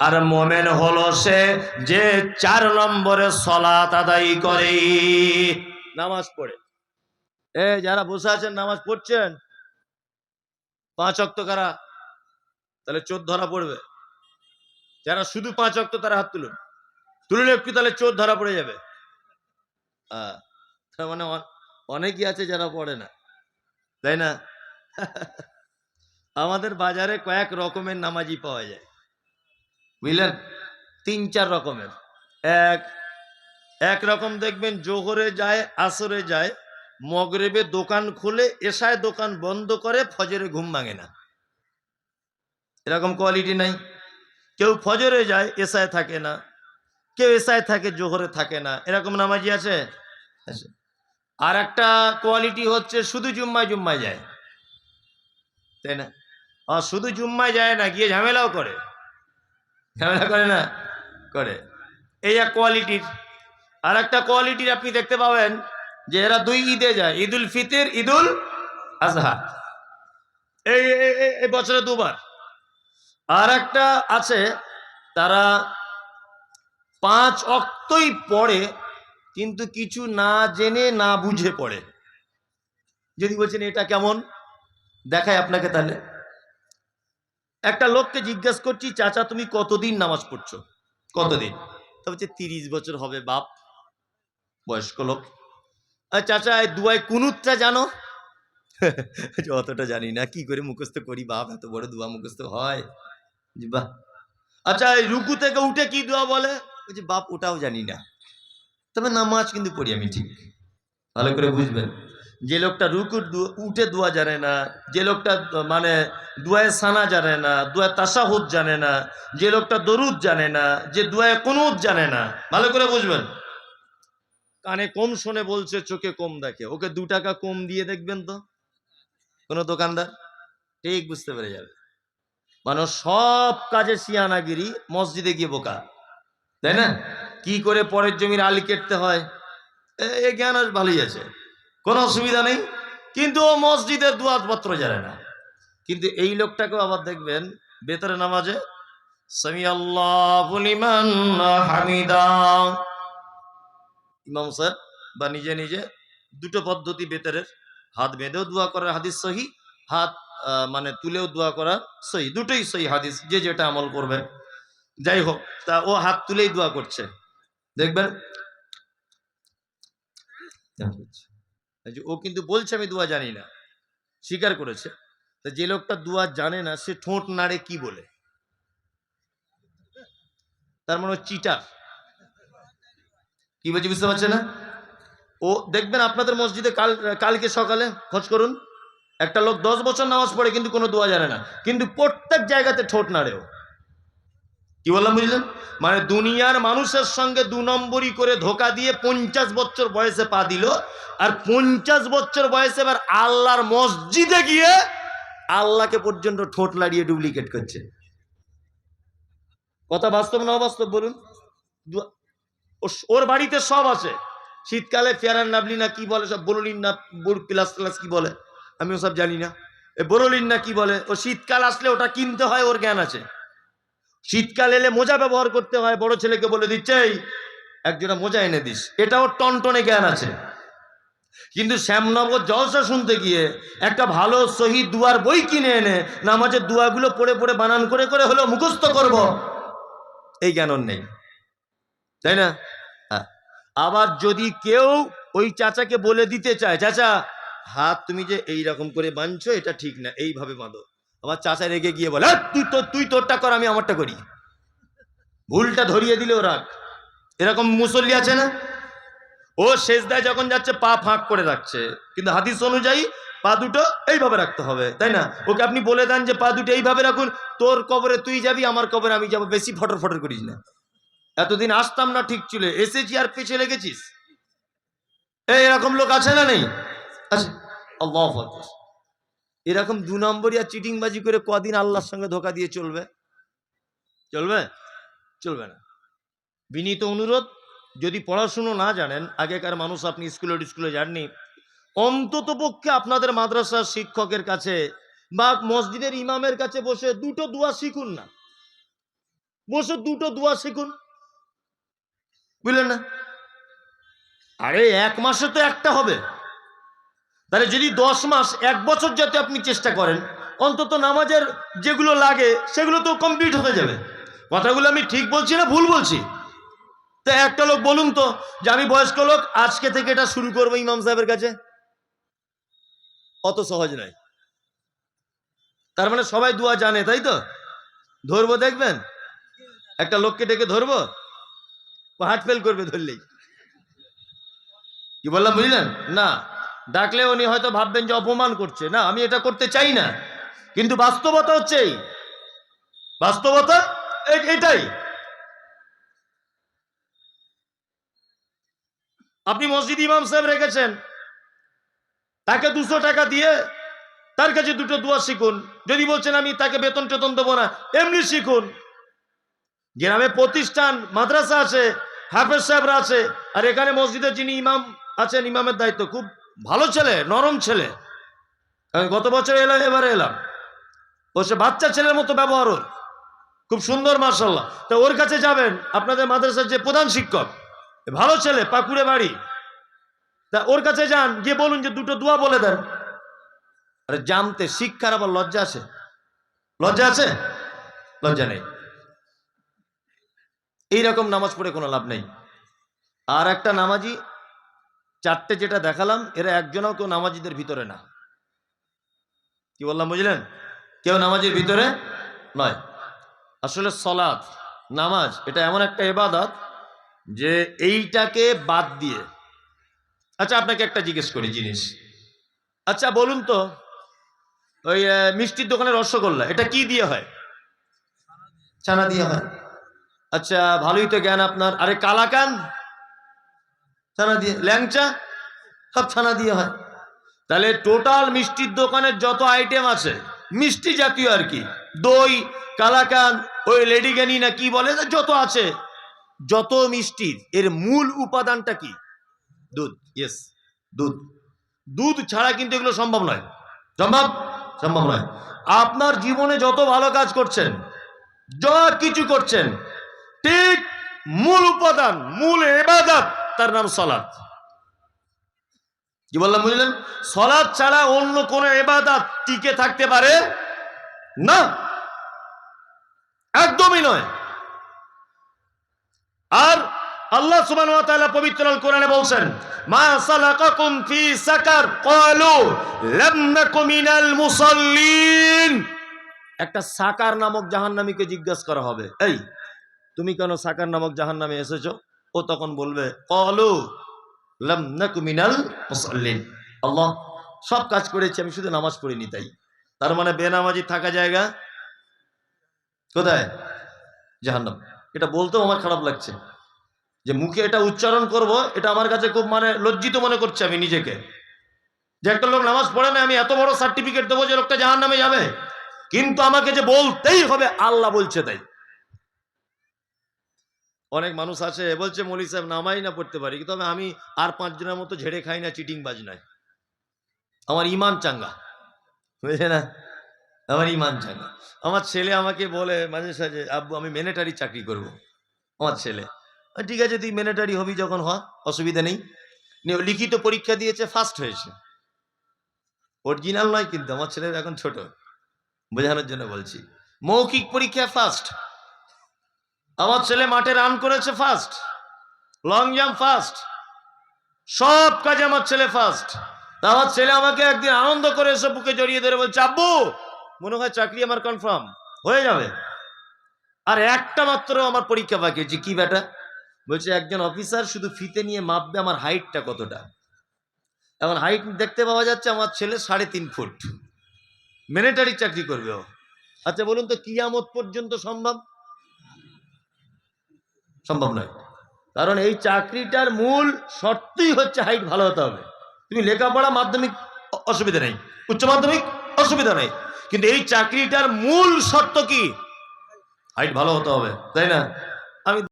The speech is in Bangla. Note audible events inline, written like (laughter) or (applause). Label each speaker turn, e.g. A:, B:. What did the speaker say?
A: আর মুমিন হলো সে যে চার নম্বরে সালাত আদায় করে। নামাজ পড়ে। এ, যারা বসে আছেন, নামাজ পড়ছেন? পাঁচ অক্ত কারা? তাহলে চোর ধরা পড়বে। যারা শুধু পাঁচ অক্ত তারা হাত তুলুন। তুললে একটু তাহলে চোর ধরা পড়ে যাবে। তার মানে অনেকই আছে যারা পড়ে না। তাই না? আমাদের বাজারে কয়েক রকমের নামাজি পাওয়া যায়। বুঝলেন? তিন, চার রকমের। এক এক রকম দেখবেন জোহরে যায়, আসরে যায়, মগরেবে দোকান খুলে, এসায় দোকান বন্ধ করে, ফজরে ঘুম ভাঙে না। এরকম কোয়ালিটি নাই। কেউ ফজরে যায়, এসায় থাকে না। কেউ এসায় থাকে, জোহরে থাকে না। এরকম নামাজি আছে? আছে। আর একটা কোয়ালিটি হচ্ছে শুধু জুম্মায় জুম্মায় যায়। তাই না? আর শুধু জুম্মায় যায় না, গিয়ে ঝামেলাও করে। ঝামেলা করে না? করে। এই এক কোয়ালিটির আর একটা কোয়ালিটির আপনি দেখতে পাবেন যে এরা দুই ঈদে যায়, ঈদুল ফিতর, ঈদুল আজহা। এই, এই- বছরে দুবার। আর একটা আছে, তারা পাঁচ অক্তই পড়ে কিন্তু কিছু না জেনে না বুঝে পড়ে। যদি বলছেন, এটা কেমন? দেখায় আপনাকে তাহলে। একটা লোককে জিজ্ঞেস করছি, চাচা, তুমি কতদিন নামাজ পড়ছো? কতদিন? তো বলছে, তিরিশ বছর হবে বাপ, বয়স্ক লোক। আর চাচা দুয়াই কুনুতটা জানো? (laughs) অতটা জানি না, কি করে মুখস্থ করি বাপ, এত বড় দুয়া মুখস্থ হয়? বাহ! আচ্ছা রুকু থেকে উঠে কি দোয়া বলে? বলছে, বাপ, ওটাও জানি না। তবে নামাজ কিন্তু পড়ি আমি ঠিক। ভালো করে বুঝবেন। যে লোকটা রুকু দু- উঠে দোয়া জানে না, যে লোকটা মানে দুয়ায় সানা জানে না, দুয়ায় তাসাহুদ জানে না, যে লোকটা দরুদ জানে না, যে দুয়ায় কুনুদ জানে না, ভালো করে বুঝবেন। কানে কম শোনে বলছে, চোখে কম দেখে। ওকে দু টাকা কম দিয়ে দেখবেন তো? কোনো দোকানদার? ঠিক বুঝতে পেরে যাবে। মানুষ সব কাজে সিয়ানাগিরি মসজিদে গিয়ে বোকা। তাই না? কি করে পরের জমির আলি কেটতে হয়? এ- জ্ঞান আর ভালোই আছে। কোনো অসুবিধা নেই। কিন্তু ও মসজিদের দুয়াতপত্র জানে না। কিন্তু এই লোকটাকেও আবার দেখবেন, বেতরে নামাজে সামি আল্লাহ ইমাম সাহেব বা নিজে নিজে দুটো পদ্ধতি বেতরের। হাত বেঁধেও দোয়া করার হাদিস সহি, হাত মানে তুলেও দোয়া করা সহি। দুটোই সহি হাদিস, যে যেটা আমল করবে। যাই হোক, তা ও হাত তুলেই দোয়া করছে। দেখবেন? এই ও কিন্তু বলছে আমি দোয়া জানি না। স্বীকার করেছে। তা যে লোকটা দোয়া জানে না সে ঠোঁট নাড়ে কি বলে? তার মানে ও চিটার। কি বলছি বুঝতে পারছে না? ও দেখবেন আপনাদের মসজিদে কাল কালকে সকালে খোঁজ করুন একটা লোক দশ বছর নামাজ পড়ে কিন্তু কোনো দোয়া জানে না। কিন্তু প্রত্যেক জায়গাতে ঠোঁট নাড়েও কি বললাম বুঝলেন মানে দুনিয়ার মানুষের সঙ্গে দু নম্বরই করে ধোকা দিয়ে পঞ্চাশ বছর বয়সে পা দিল, আর পঞ্চাশ বছর বয়সে এবার আল্লাহর মসজিদে গিয়ে আল্লাহকে পর্যন্ত ঠোঁট লাড়িয়ে ডুপ্লিকেট করছে। কথা বাস্তব না অবাস্তব বলুন? ওর বাড়িতে সব আছে। শীতকালে ফেয়ারান নাবলি না কি বলে, সব বরলিন না বোর প্লাস প্লাস কি বলে? আমি ওসব জানি না। এ বরলিন না কি বলে? ও শীতকাল আসলে ওটা কিনতে হয়, ওর জ্ঞান আছে। শীতকাল এলে মোজা ব্যবহার করতে হয়, বড় ছেলেকে বলে দিচ্ছে একজোড়া মোজা এনে দিস। এটাও টনটনে জ্ঞান আছে। কিন্তু শ্যামনগর জলসা শুনতে গিয়ে একটা ভালো শহীদ দুয়ার বই কিনে এনে নামাজের দুয়াগুলো পড়ে পড়ে বানান করে করে হলো মুখস্থ করব, এই জ্ঞান নেই। তাই না? হ্যাঁ। আবার যদি কেউ ওই চাচাকে বলে দিতে চায়, চাচা, হাত তুমি যে এই রকম করে বাঁধছো, এটা ঠিক না, এইভাবে বাঁধো। আমার চাচা রেগে গিয়ে বলে "আহ, তুই তো তুই তোরটা কর আমি আমারটা করি। ভুলটা ধরিয়ে দিলে ও রাগ। এরকম মুসল্লি আছে না? ও শেষদায় যখন যাচ্ছে পা ফাঁক করে রাখছে। কিন্তু হাদিস অনুযায়ী পা দুটো এইভাবে রাখতে হবে তাই না? ওকে আপনি বলে দেন যে পা দুটো এইভাবে রাখুন তোর কবরে তুই যাবি আমার কবরে আমি যাব বেশি ফটর ফটর করিস না। এতদিন আসতাম না ঠিক চলে। এসেছি আর পেছে লেগেছিস? এই এরকম লোক আছে না নেই? আছে আল্লাহ। এরকম দু নম্বরই আর চিটিংবাজি করে কদিন আল্লাহর সঙ্গে ধোকা দিয়ে চলবে? চলবে? চলবে না। বিনীত অনুরোধ, যদি পড়াশুনো না জানেন, আগেকার মানুষ আপনি স্কুলে স্কুলে যাননি, অন্তত পক্ষে আপনাদের মাদ্রাসার শিক্ষকের কাছে বা মসজিদের ইমামের কাছে বসে দুটো দোয়া শিখুন না। বসে দুটো দোয়া শিখুন। বুঝলেন না? আরে এক মাসে তো একটা হবে। তাহলে যদি দশ মাস, এক বছর যাতে আপনি চেষ্টা করেন, অন্তত নামাজের যেগুলো লাগে, সেগুলো তো কমপ্লিট হতে যাবে। কথাগুলো আমি ঠিক বলছি না, ভুল বলছি? তা একটা লোক বলুন তো, যে আমি বয়স্ক লোক, আজকে থেকে এটা শুরু করব ইমাম সাহেবের কাছে? অত সহজ নয়। তার মানে সবাই দুয়া জানে, তাই তো? ধরবো দেখবেন? একটা লোককে ডেকে ধরবো? হার্ট ফেল করবে ধরলেই। কি বললাম, বুঝলেন? না। ডাকলে উনি হয়তো ভাববেন যে অপমান করছে। না, আমি এটা করতে চাই না। কিন্তু বাস্তবতা হচ্ছে এই। বাস্তবতা এটাই। আপনি মসজিদ ইমাম সাহেব রেখেছেন। তাকে দুশো টাকা দিয়ে তার কাছে দুটো দোয়া শিখুন। যদি বলছেন, আমি তাকে বেতন টেতন দেবো না, এমনি শিখুন। গ্রামে প্রতিষ্ঠান, মাদ্রাসা আছে, হাফেজ সাহেবরা আছে, আর এখানে মসজিদের যিনি ইমাম আছেন, ইমামের দায়িত্ব খুব ভালো ছেলে, নরম ছেলে। গত বছর এলাম, এবারে এলাম। ও সে বাচ্চা ছেলের মতো ব্যবহার ওর। খুব সুন্দর মার্শাল্লাহ তো ওর কাছে যাবেন, আপনাদের মাদ্রাসার যে প্রধান শিক্ষক, ভালো ছেলে, পাকুড়ে বাড়ি। তা ওর কাছে যান, গিয়ে বলুন যে দুটো দোয়া বলে দেন। আরে, জানতে শিক্ষার আবার লজ্জা আছে। লজ্জা আছে? লজ্জা নেই। এইরকম নামাজ পড়ে কোনো লাভ নেই। আর একটা নামাজি চারটে যেটা দেখালাম এরা একজনও কেউ নামাজিদের ভিতরে না। কি বললাম বুঝলেন? কেউ নামাজের ভিতরে নয়। আসলে সলাৎ নামাজ এটা এমন একটা এবাদত যে এইটাকে বাদ দিয়ে। আচ্ছা আপনাকে একটা জিজ্ঞেস করি জিনিস। আচ্ছা বলুন তো ওই মিষ্টির দোকানে রসগোল্লা এটা কি দিয়ে হয়? ছানা দিয়ে হয়। আচ্ছা ভালোই তো জ্ঞান আপনার। আরে কালাকান? ছানা দিয়ে, ল্যাংচা, সব ছানা দিয়ে হয়। তাহলে টোটাল মিষ্টির দোকানের যত আইটেম আছে, মিষ্টি জাতীয় আর কি, দই, কালাকান, ওই লেডিগানি না কি বলে, যত আছে, যত মিষ্টির, এর মূল উপাদানটা কি? দুধ ইয়েস দুধ। দুধ ছাড়া কিন্তু এগুলো সম্ভব নয়। সম্ভব? সম্ভব নয়। আপনার জীবনে যত ভালো কাজ করছেন যা কিছু করছেন, ঠিক মূল উপাদান, মূল এবাদত তার নাম সলাদ কি বললাম বুঝলেন? সলাদ ছাড়া অন্য কোন এবাদত টিকে থাকতে পারে? না। একদমই নয়। আর আল্লাহ তাআলা পবিত্র কোরআনে বলছেন, মা সালাকাকুম ফি সাকার ক্বালু লাম মিনাল মুসাল্লিন একটা সাকার নামক জাহান্নামীকে জিজ্ঞাসা করা হবে। এই, তুমি কেন সাকার নামক জাহান্নামে এসেছ? ও তখন বলবে মিনাল মুসাল্লিন। আল্লাহ, সব কাজ করেছি, আমি শুধু নামাজ পড়িনি তাই। তার মানে বেনামাজি থাকা জায়গা? কোথায়? জাহান্নাম। এটা বলতেও আমার খারাপ লাগছে। যে মুখে এটা উচ্চারণ করব, এটা আমার কাছে খুব মানে লজ্জিত মনে করছে আমি নিজেকে। যে একটা লোক নামাজ পড়ে না, আমি এত বড় সার্টিফিকেট দেবো যে লোকটা জাহান নামে যাবে। কিন্তু আমাকে যে বলতেই হবে, আল্লাহ বলছে তাই। অনেক মানুষ আছে বলছে, মলি সাহেব, নামাই না পড়তে পারি। তবে আমি আর পাঁচজনের মতো ঝেড়ে খাই না চিটিং বাজ নাই আমার ইমান চাঙ্গা। বুঝলে না? আমার ইমান চাঙ্গা। আমার ছেলে আমাকে বলে মাঝে সাঝে, আব্বু, আমি মেনেটারি চাকরি করব। আমার ছেলে ঠিক আছে, তুই মেনেটারি হবি যখন, হ, অসুবিধা নেই। লিখিত পরীক্ষা দিয়েছে, ফার্স্ট হয়েছে। অরিজিনাল নয় কিন্তু, আমার ছেলের এখন ছোট। বোঝানোর জন্য বলছি। মৌখিক পরীক্ষা ফার্স্ট। আমার ছেলে মাঠে রান করেছে ফার্স্ট লং জাম্প ফার্স্ট সব কাজে আমার ছেলে ফার্স্ট আমার ছেলে আমাকে একদিন আনন্দ করে এসে বুকে জড়িয়ে ধরে বলছে, আব্বু, মনে হয় চাকরি আমার কনফার্ম হয়ে যাবে। আর একটা মাত্র আমার পরীক্ষা বাকি আছে, কি বেটা বলছে, একজন অফিসার শুধু ফিতে নিয়ে মাপবে আমার হাইটটা কতটা? এখন হাইট দেখতে পাওয়া যাচ্ছে আমার ছেলে সাড়ে তিন ফুট। মিলিটারি চাকরি করবে ও। আচ্ছা বলুন তো, কিয়ামত পর্যন্ত সম্ভব? সম্ভব নয়। কারণ এই চাকরিটার মূল শর্তই হচ্ছে হাইট ভালো হতে হবে। তুমি লেখাপড়া মাধ্যমিক অসুবিধা নেই। উচ্চ মাধ্যমিক, অসুবিধা নেই। কিন্তু এই চাকরিটার মূল শর্ত কি? হাইট ভালো হতে হবে, তাই না?